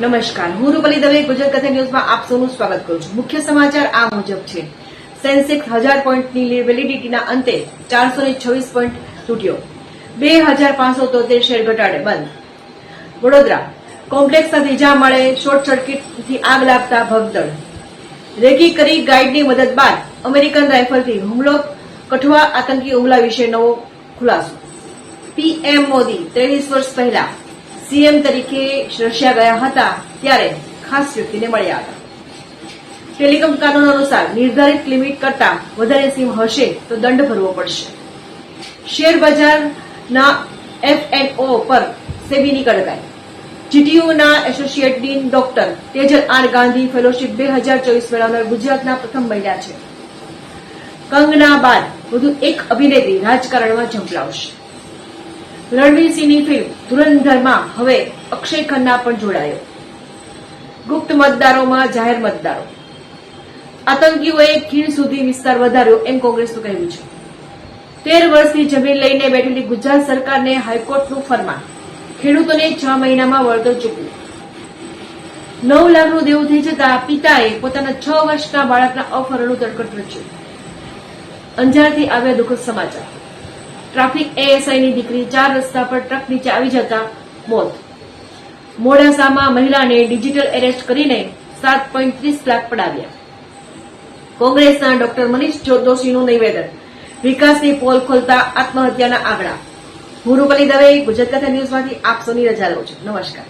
નમસ્કાર. હું રૂપલી દવે, ગુજરાત કથા ન્યૂઝમાં આપ સૌનું સ્વાગત કરું છું. મુખ્ય સમાચાર આ મુજબ છે. સેન્સેક્સ હજાર પોઈન્ટની વેલિડિટીના અંતે ચારસો ને છવ્વીસ પોઈન્ટ તૂટ્યો. બે હજાર પાંચસો તોતેર શેર ઘટાડે બંધ. વડોદરા. કોમ્પ્લેક્સના ત્રીજા માળે, શોર્ટ સર્કિટથી આગ લાગતા ભગદડ. રેકી કરી ગાઈડની મદદ બાદ અમેરિકન રાઇફલથી હુમલો કઠવા આતંકી હુમલા વિશે નવો ખુલાસો. પીએમ મોદી ત્રેવીસ વર્ષ પહેલા સીએમ તરીકે રશિયા ગયા હતા ત્યારે ખાસ વ્યક્તિને મળ્યા હતા. ટેલિકોમ કાનૂન અનુસાર નિર્ધારિત લિમિટ કરતા વધારે સીમ હશે તો દંડ ભરવો પડશે. શેર બજારના એફએનઓ પર સેબીની કડકાઈ. જીટીયુના associate dean doctor Tejal R Gandhi fellowship બે હજાર ચોવીસ મેળવનાર ગુજરાતના પ્રથમ મહિલા છે. કંગના બાદ વધુ એક અભિનેત્રી રાજકારણમાં ઝંપલાવશે. રણવીર સિંહની ફિલ્મ ધુરંધરમાં હવે અક્ષય ખન્ના પણ જોડાયો. ગુપ્ત મતદારોમાં જાહેર મતદારો. આતંકીઓએ ખીણ સુધી વિસ્તાર વધાર્યો એમ કોંગ્રેસનું કહેવું છે. તેર વર્ષની જમીન લઈને બેઠેલી ગુજરાત સરકારને હાઈકોર્ટનું ફરમાન. ખેડૂતોને છ મહિનામાં વળતર ચૂકવું નવ લાખનું દેવું થઈ જતા પિતાએ પોતાના છ વર્ષના બાળકના અપહરણનું તડકટ રચ્યું. અંજારથી આવ્યા દુઃખદ સમાચાર. ટ્રાફિક એએસઆઈની દીકરી ચાર રસ્તા પર ટ્રક નીચે આવી જતા મોત. મોડાસામાં મહિલાને ડિજિટલ એરેસ્ટ કરીને સાત પોઈન્ટ ત્રીસ લાખ પડાવ્યા. કોંગ્રેસના ડોક્ટર મનીષ જોશીનું નિવેદન. વિકાસની પોલ ખોલતા આત્મહત્યાના આંકડા. હું દવે, ગુજરાત કથા ન્યૂઝમાંથી આપ સૌની રજા લઉં છું. નમસ્કાર.